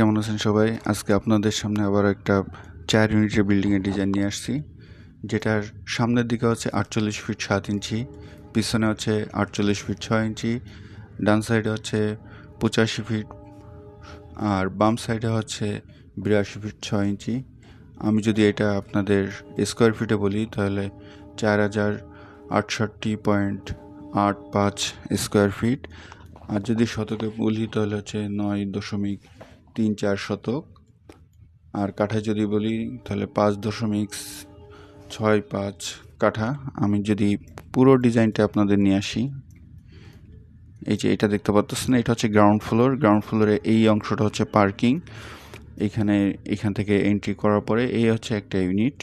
কেমন আছেন সবাই? আজকে আপনাদের সামনে আবার একটা চার ইউনিটের বিল্ডিংয়ের ডিজাইন নিয়ে আসছি। যেটার সামনের দিকে হচ্ছে আটচল্লিশ ফিট সাত ইঞ্চি, পিছনে হচ্ছে আটচল্লিশ ফিট ছয় ইঞ্চি, ডান সাইডে হচ্ছে পঁচাশি ফিট, আর বাম সাইডে হচ্ছে বিরাশি ফিট ছয় ইঞ্চি। আমি যদি এটা আপনাদের স্কোয়ার ফিটে বলি, তাহলে চার হাজার আটষট্টি পয়েন্ট আট পাঁচ স্কোয়ার ফিট। আর যদি শতকে বলি, তাহলে হচ্ছে নয় দশমিক তিন চার শতক। আর কাঠা যদি বলি, তাহলে পাঁচ দশমিক ছয় পাঁচ কাঠা। আমি যদি পুরো ডিজাইনটা আপনাদের নিয়ে আসি, এই যে এটা দেখতে পাচ্তেছেন এটা হচ্ছে গ্রাউন্ড ফ্লোর গ্রাউন্ড ফ্লোরে এই অংশটা হচ্ছে পার্কিং এখানে, এখান থেকে এন্ট্রি করার পরে এই হচ্ছে একটা ইউনিট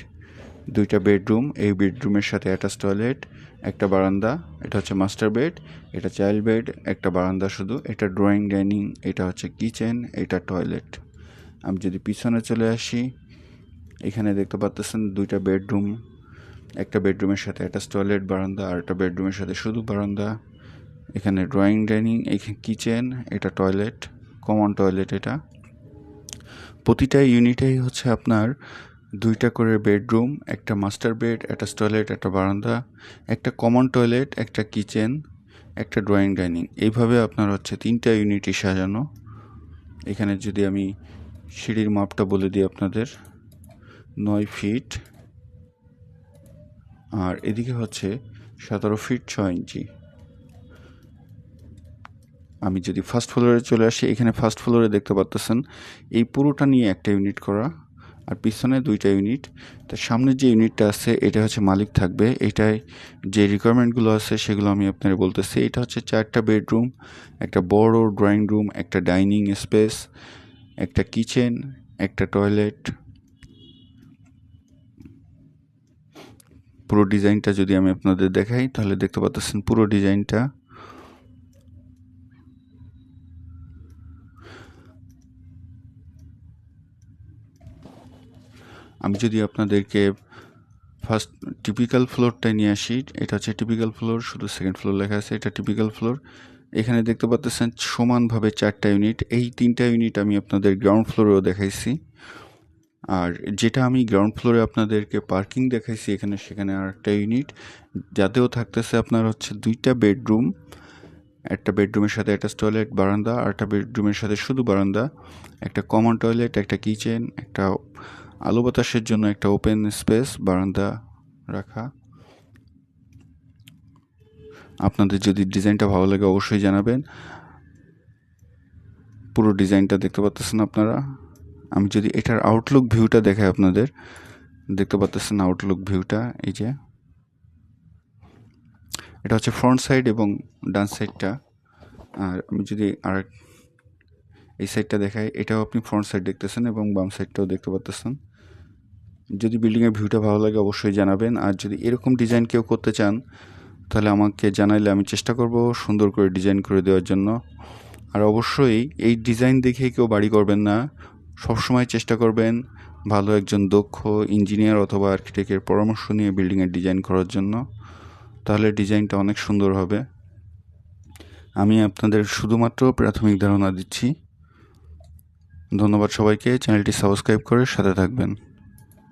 দুইটা বেডরুম, এই বেডরুমের সাথে অ্যাটাচ টয়লেট, একটা বারান্দা, এটা হচ্ছে মাস্টার বেড, এটা চাইল্ড বেড, একটা বারান্দা শুধু, এটা ড্রয়িং, ডাইনিং, এটা হচ্ছে কিচেন, এটা টয়লেট। আমি যদি পিছনে চলে আসি, এখানে দেখতে পাচ্ছেন দুইটা বেডরুম, একটা বেডরুমের সাথে অ্যাটাচ টয়লেট, বারান্দা, আর একটা বেডরুমের সাথে শুধু বারান্দা, এখানে ড্রয়িং, ডাইনিং, এখানে কিচেন, এটা টয়লেট, কমন টয়লেট এটা। প্রতিটা ইউনিটেই হচ্ছে আপনার দুইটা করে বেডরুম, একটা মাস্টার বেড, একটা টয়লেট, একটা বারান্দা, একটা কমন টয়লেট, একটা কিচেন, একটা ড্রয়িং ডাইনিং। এইভাবে আপনার হচ্ছে তিনটা ইউনিটই সাজানো। এখানে যদি আমি সিঁড়ির মাপটা বলে দিই আপনাদের, নয় ফিট, আর এদিকে হচ্ছে সতেরো ফিট ছয় ইঞ্চি। আমি যদি ফার্স্ট ফ্লোরে চলে আসি, এখানে ফার্স্ট ফ্লোরে দেখতে পাচ্তেছেন এই পুরোটা নিয়ে একটা ইউনিট করা। আর পিছনে দুইটা ইউনিট তার সামনে যে ইউনিটটা আছে, এটা হচ্ছে মালিক থাকবে। এটাই যে রিকোয়ারমেন্টগুলো আছে, সেগুলো আমি আপনাদের বলতেছি। এটা হচ্ছে চারটা বেডরুম একটা বড় ড্রয়িং রুম একটা ডাইনিং স্পেস একটা কিচেন একটা টয়লেট পুরো ডিজাইনটা যদি আমি আপনাদের দেখাই, তাহলে দেখতে পাচ্ছেন পুরো ডিজাইনটা আমি যদি আপনাদেরকে ফার্স্ট টিপিক্যাল ফ্লোরটাই নিয়ে আসি, এটা হচ্ছে টিপিক্যাল ফ্লোর শুধু সেকেন্ড ফ্লোর লেখা আছে, এটা টিপিক্যাল ফ্লোর এখানে দেখতে পাচ্ছেন সমানভাবে চারটা ইউনিট এই তিনটা ইউনিট আমি আপনাদের গ্রাউন্ড ফ্লোরেও দেখাইছি। আর যেটা আমি গ্রাউন্ড ফ্লোরে আপনাদেরকে পার্কিং দেখাইছি, এখানে সেখানে আর একটা ইউনিট যাতেও থাকতেছে আপনার হচ্ছে দুইটা বেডরুম একটা বেডরুমের সাথে একটা টয়লেট বারান্দা আর একটা বেডরুমের সাথে শুধু বারান্দা, একটা কমন টয়লেট একটা কিচেন একটা আলো বাতাসের জন্য একটা ওপেন স্পেস বারান্দা রাখা। আপনাদের যদি ডিজাইনটা ভালো লাগে অবশ্যই জানাবেন। পুরো ডিজাইনটা দেখতে পাচ্ছেন আপনারা। আমি যদি এটার আউটলুক ভিউটা দেখাই আপনাদের, দেখতে পাচ্ছেন আউটলুক ভিউটা এই যে। এটা হচ্ছে ফ্রন্ট সাইড এবং ডান সাইডটা আর আমি যদি আর এই সাইডটা দেখাই, এটাও আপনি ফ্রন্ট সাইড দেখতেছেন এবং বাম সাইডটাও দেখতে পাচ্তেছেন যদি বিল্ডিংয়ের ভিউটা ভালো লাগে, অবশ্যই জানাবেন। আর যদি এরকম ডিজাইন কেউ করতে চান, তাহলে আমাকে জানাইলে আমি চেষ্টা করব সুন্দর করে ডিজাইন করে দেওয়ার জন্য। আর অবশ্যই এই ডিজাইন দেখে কেউ বাড়ি করবেন না। সবসময় চেষ্টা করবেন ভালো একজন দক্ষ ইঞ্জিনিয়ার অথবা আর্কিটেক্টের পরামর্শ নিয়ে বিল্ডিংয়ের ডিজাইন করার জন্য। তাহলে ডিজাইনটা অনেক সুন্দর হবে। আমি আপনাদের শুধুমাত্র প্রাথমিক ধারণা দিচ্ছি। ধন্যবাদ সবাইকে। চ্যানেলটি সাবস্ক্রাইব করে সাথে থাকবেন।